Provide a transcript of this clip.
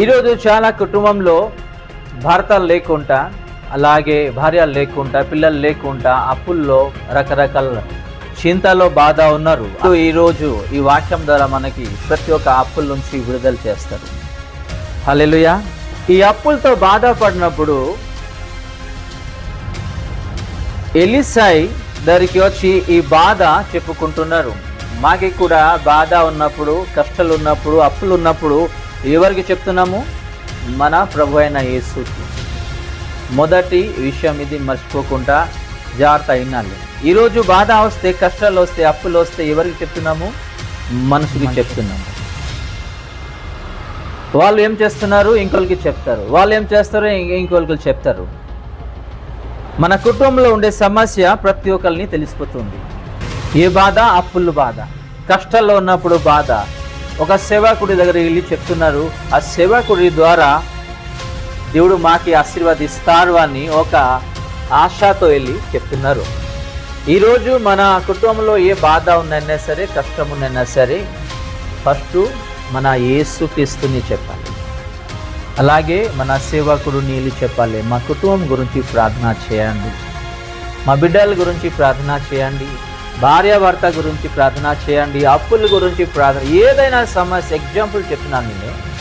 ఈరోజు చాలా కుటుంబంలో భర్తలు లేకుండా అలాగే భార్యలు లేకుండా పిల్లలు లేకుండా అప్పుల్లో రకరకాల చింతలో బాధ ఉన్నారు. ఈరోజు ఈ వాక్యం ద్వారా మనకి ప్రతి ఒక్క అప్పుల నుంచి విడుదల చేస్తారు. హలెలుయా ఈ అప్పులతో బాధపడినప్పుడు ఎలిసాయి దగ్గరికి వచ్చి ఈ బాధ చెప్పుకుంటున్నారు. మాకి కూడా బాధ ఉన్నప్పుడు కష్టాలు ఉన్నప్పుడు అప్పులు ఉన్నప్పుడు ఎవరికి చెప్తున్నాము మన ప్రభు అయిన యేసుకి మొదటి విషయం ఇది మర్చిపోకుండా జాగ్రత్త అయినాలి ఈరోజు బాధ వస్తే కష్టాలు వస్తే అప్పులు వస్తే ఎవరికి చెప్తున్నాము మనసుకి చెప్తున్నాము. వాళ్ళు ఏం చేస్తున్నారు? ఇంకొకరికి చెప్తారు. వాళ్ళు ఏం చేస్తారు ఇంకొకరికి చెప్తారు. మన కుటుంబంలో ఉండే సమస్య ప్రతి ఒక్కరిని తెలిసిపోతుంది. ఏ బాధ? అప్పులు బాధ. కష్టాల్లో ఉన్నప్పుడు బాధ. ఒక సేవకుడి దగ్గర వెళ్ళి చెప్తున్నారు ఆ సేవకుడి ద్వారా దేవుడు మాకి ఆశీర్వదిస్తారు అని ఒక ఆశతో వెళ్ళి చెప్తున్నారు. ఈరోజు మన కుటుంబంలో ఏ బాధ ఉందన్నా సరే కష్టం ఉందైనా సరే ఫస్ట్ మన యేసుక్రీస్తుని చెప్పాలి. అలాగే మన సేవకుడు నీళ్ళు చెప్పాలి. మా కుటుంబం గురించి ప్రార్థన చేయండి. మా బిడ్డల గురించి ప్రార్థన చేయండి. భార్యాభర్త గురించి ప్రార్థన చేయండి అప్పుల గురించి ప్రార్థన ఏదైనా సమస్య ఎగ్జాంపుల్ చెప్తున్నాను నేను.